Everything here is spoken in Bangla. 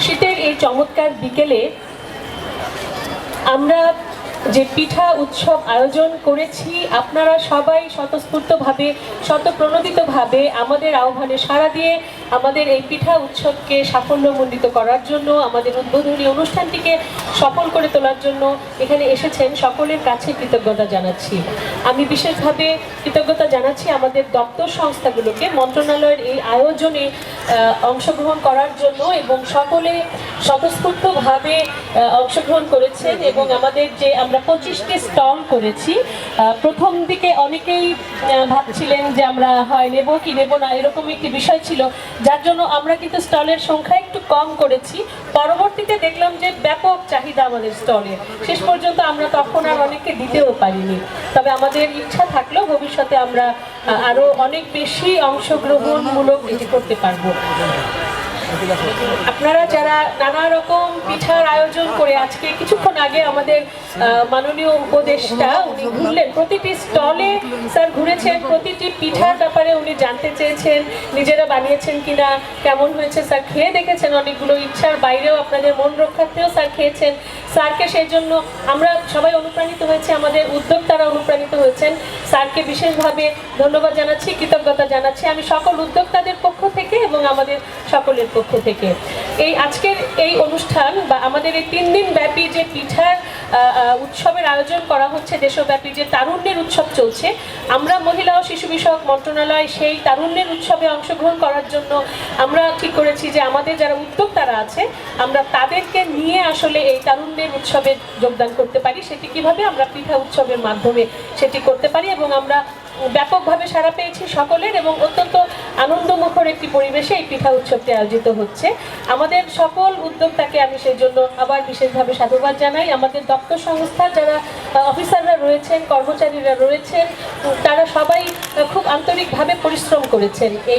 শীতের এই চমৎকার বিকেলে আমরা যে পিঠা উৎসব আয়োজন করেছি, আপনারা সবাই স্বতঃস্ফূর্তভাবে শতপ্রণোদিতভাবে আমাদের আহ্বানে সাড়া দিয়ে আমাদের এই পিঠা উৎসবকে সাফল্যমণ্ডিত করার জন্য, আমাদের উদ্বোধনী অনুষ্ঠানটিকে সফল করে তোলার জন্য এখানে এসেছেন সকলের কাছে কৃতজ্ঞতা জানাচ্ছি। আমি বিশেষভাবে কৃতজ্ঞতা জানাচ্ছি আমাদের দপ্তর সংস্থাগুলোকে, মন্ত্রণালয়ের এই আয়োজনে অংশগ্রহণ করার জন্য এবং সকলে স্বতঃস্ফূর্তভাবে অংশগ্রহণ করেছেন এবং আমাদের যে আমরা পঁচিশটি স্টল করেছি প্রথম দিকে অনেকেই ভাবছিলেন যে আমরা হয় নেব কি নেব না এরকম একটি বিষয় ছিল। যার জন্য আমরা কিন্তু স্টলের সংখ্যা একটু কম করেছি। পরবর্তীতে দেখলাম যে ব্যাপক চাহিদা আমাদের স্টলে। শেষ পর্যন্ত আমরা তখন আর অনেককে দিতেও পারিনি। তবে আমাদের ইচ্ছা থাকলেও ভবিষ্যতে আমরা আহ, আরও অনেক বেশি অংশগ্রহণমূলক করতে পারব। আপনারা যারা নানা রকম পিঠার আয়োজন করে আজকে কিছুক্ষণ আগে আমাদের মাননীয় উপদেষ্টা উনি ঘুরলেন, প্রতিটি স্টলে স্যার ঘুরেছেন, প্রতিটি পিঠার ব্যাপারে উনি জানতে চেয়েছেন, নিজেরা বানিয়েছেন কিনা, কেমন হয়েছে স্যার, খেয়ে দেখেছেন অনেকগুলো ইচ্ছার বাইরেও আপনাদের মন রক্ষার্থেও স্যার খেয়েছেন। স্যারকে সেই জন্য আমরা সবাই অনুপ্রাণিত হয়েছে, আমাদের উদ্যোক্তারা অনুপ্রাণিত হয়েছেন। স্যারকে বিশেষভাবে ধন্যবাদ জানাচ্ছি, কৃতজ্ঞতা জানাচ্ছি। আমি সকল উদ্যোক্তাদের পক্ষ এবং আমাদের সকলের পক্ষ থেকে। এই আজকের এই অনুষ্ঠান বা আমাদের এই তিন দিন ব্যাপী যে পিঠার উৎসবের আয়োজন করা হচ্ছে, দেশব্যাপী যে তারুণ্যের উৎসব চলছে, আমরা মহিলা ও শিশু বিষয়ক মন্ত্রণালয় সেই তারুণ্যের উৎসবে অংশগ্রহণ করার জন্য আমরা ঠিক করেছি যে আমাদের যারা উদ্যোক্তারা আছে, আমরা তাদেরকে নিয়ে আসলে এই তারুণ্যের উৎসবে যোগদান করতে পারি। সেটি কীভাবে আমরা পিঠা উৎসবের মাধ্যমে সেটি করতে পারি এবং আমরা ব্যাপকভাবে সাড়া পেয়েছি সকলের এবং অত্যন্ত আনন্দমুখর একটি পরিবেশে এই পিঠা উৎসবটি আয়োজিত হচ্ছে। আমাদের সকল উদ্যোক্তাকে আমি সেই জন্য আবার বিশেষভাবে সাধুবাদ জানাই। আমাদের দপ্তর সংস্থার যারা অফিসাররা রয়েছেন, কর্মচারীরা রয়েছেন, তারা সবাই খুব আন্তরিকভাবে পরিশ্রম করেছেন এই